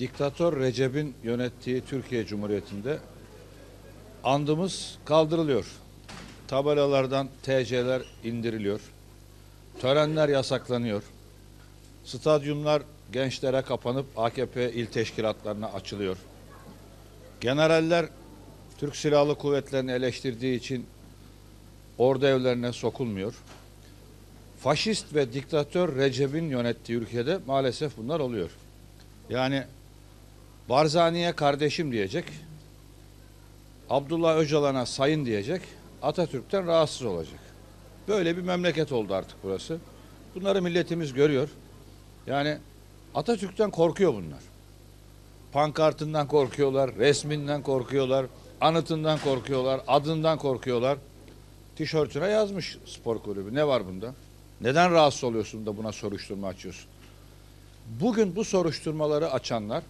diktatör Recep'in yönettiği Türkiye Cumhuriyeti'nde andımız kaldırılıyor. Tabelalardan TC'ler indiriliyor. Törenler yasaklanıyor. Stadyumlar gençlere kapanıp AKP il teşkilatlarına açılıyor. Generaller Türk Silahlı Kuvvetleri'ni eleştirdiği için ordu evlerine sokulmuyor. Faşist ve diktatör Recep'in yönettiği ülkede maalesef bunlar oluyor. Yani Barzani'ye kardeşim diyecek, Abdullah Öcalan'a sayın diyecek, Atatürk'ten rahatsız olacak. Böyle bir memleket oldu artık burası. Bunları milletimiz görüyor. Yani Atatürk'ten korkuyor bunlar. Pankartından korkuyorlar, resminden korkuyorlar, anıtından korkuyorlar, adından korkuyorlar. Tişörtüne yazmış spor kulübü. Ne var bunda? Neden rahatsız oluyorsun da buna soruşturma açıyorsun? Bugün bu soruşturmaları açanlar,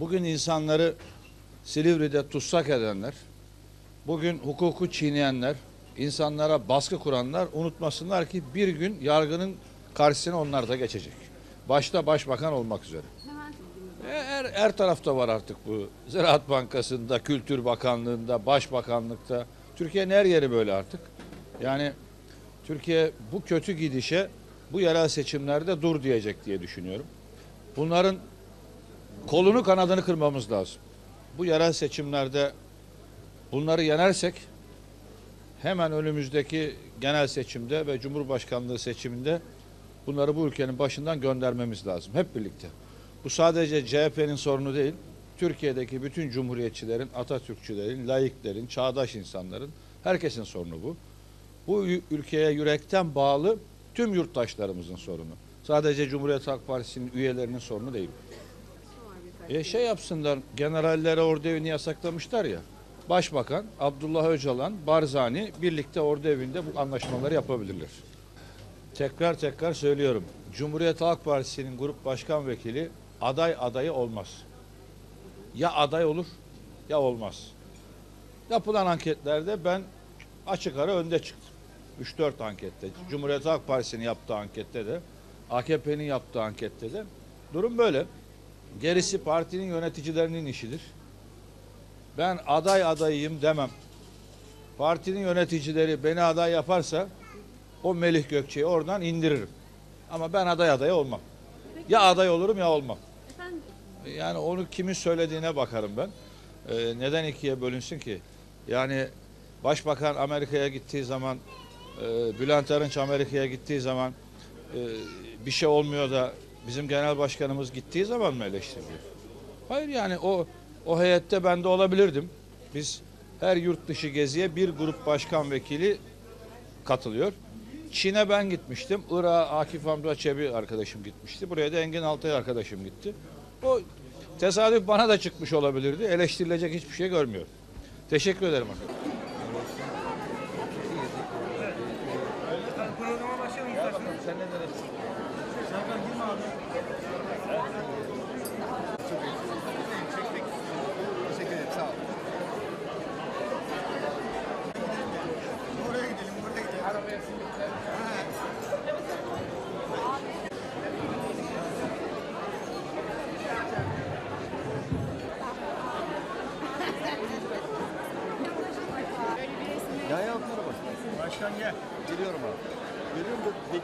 bugün insanları Silivri'de tutsak edenler, bugün hukuku çiğneyenler, insanlara baskı kuranlar unutmasınlar ki bir gün yargının karşısına onlar da geçecek. Başta başbakan olmak üzere. E, Her, her tarafta var artık bu. Ziraat Bankası'nda, Kültür Bakanlığı'nda, Başbakanlıkta. Türkiye'nin her yeri böyle artık. Yani Türkiye bu kötü gidişe bu yerel seçimlerde dur diyecek diye düşünüyorum. Bunların kolunu kanadını kırmamız lazım. Bu yerel seçimlerde bunları yenersek hemen önümüzdeki genel seçimde ve Cumhurbaşkanlığı seçiminde bunları bu ülkenin başından göndermemiz lazım hep birlikte. Bu sadece CHP'nin sorunu değil. Türkiye'deki bütün cumhuriyetçilerin, Atatürkçülerin, laiklerin, çağdaş insanların herkesin sorunu bu. Bu ülkeye yürekten bağlı tüm yurttaşlarımızın sorunu. Sadece Cumhuriyet Halk Partisi'nin üyelerinin sorunu değil. E şey yapsınlar, generallere ordu evini yasaklamışlar ya. Başbakan, Abdullah Öcalan, Barzani birlikte ordu evinde bu anlaşmaları yapabilirler. Tekrar tekrar söylüyorum. Cumhuriyet Halk Partisi'nin grup başkan vekili aday adayı olmaz. Ya aday olur ya olmaz. Yapılan anketlerde ben açık ara önde çıktım. 3-4 ankette. Cumhuriyet Halk Partisi'nin yaptığı ankette de AKP'nin yaptığı ankette de durum böyle. Gerisi partinin yöneticilerinin işidir. Ben aday adayıyım demem. Partinin yöneticileri beni aday yaparsa o Melih Gökçe'yi oradan indiririm. Ama ben aday adayı olmam. Ya aday olurum ya olmam. Efendim, Yani onu kimin söylediğine bakarım ben. Ee, neden ikiye bölünsün ki? Yani Başbakan Amerika'ya gittiği zaman, e, Bülent Arınç Amerika'ya gittiği zaman e, bir şey olmuyor da bizim genel başkanımız gittiği zaman mı eleştiriliyor? Hayır yani o o heyette ben de olabilirdim. Biz her yurt dışı geziye bir grup başkan vekili katılıyor. Çin'e ben gitmiştim. Irak'a Akif Hamza Çebi arkadaşım gitmişti. Buraya da Engin Altay arkadaşım gitti. O tesadüf bana da çıkmış olabilirdi. Eleştirilecek hiçbir şey görmüyorum. Teşekkür ederim. arkadaşlar. Programa başlayalım Yan yanaklara bak. Başkan gel. Geliyorum abi. Geliyorum da